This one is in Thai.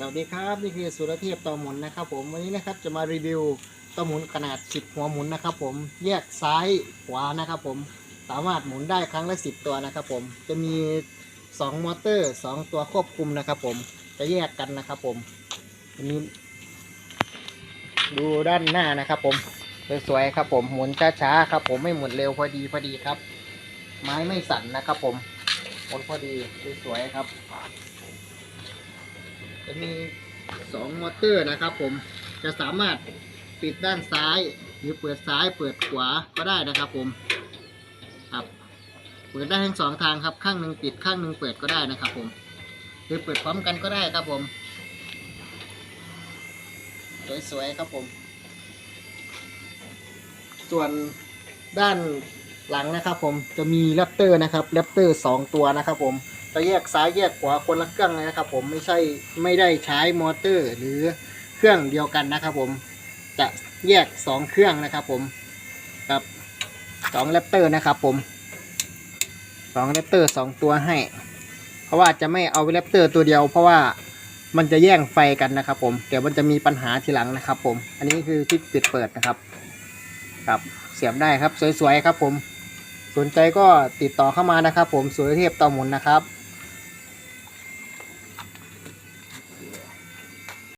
สวัสดีครับ นี่คือสุรเทพต่อหมุนนะครับ ผมวันนี้นะครับจะมารีวิวต่อหมุนขนาด 10 หัวหมุนนะครับ ผมแยกซ้ายขวานะครับผมสามารถหมุนได้ครั้งละ 10 ตัวนะครับ ผมจะมี 2 มอเตอร์ 2 ตัวควบคุมนะครับ ผมจะแยกกันนะครับ ผมอันนี้ดูด้านหน้านะครับ ผมสวยๆครับ ผมหมุนช้าๆครับ ผมไม่หมุนเร็วพอดีพอดีครับ ไม้ไม่สั่นนะครับ ผมหมุนพอดีสวยๆครับ จะมีสองมอเตอร์นะครับ ผมจะสามารถปิดด้านซ้าย หรือเปิดซ้ายเปิดขวาก็ได้นะครับ ผมครับเปิดได้ทั้งสองทางครับข้างหนึ่งปิดข้างหนึ่งเปิดก็ได้นะครับ ผม หรือเปิดพร้อมกันก็ได้ครับผมสวยๆครับผม ส่วนด้านหลังนะครับ ผมจะมีแรปเตอร์นะครับแรปเตอร์สองตัวนะครับ ผม จะแยกซ้ายแยกขวาคนละเครื่องเลยนะครับ ผมไม่ใช่ไม่ได้ใช้มอเตอร์ หรือเครื่องเดียวกันนะครับ ผมจะแยกสองเครื่องนะครับ ผมกับสองแรปเตอร์นะครับ ผมสองแรปเตอร์สองตัวให้ เพราะว่าจะไม่เอาแรปเตอร์ตัวเดียว เพราะว่ามันจะแย่งไฟกันนะครับ ผมเดี๋ยวมันจะมีปัญหาทีหลังนะครับ ผม อันนี้คือที่ปิดเปิดนะครับครับเสียบได้ครับสวยๆครับ ผมสนใจก็ติดต่อเข้ามานะครับ ผมสุรเทพต่อหมุนนะครับ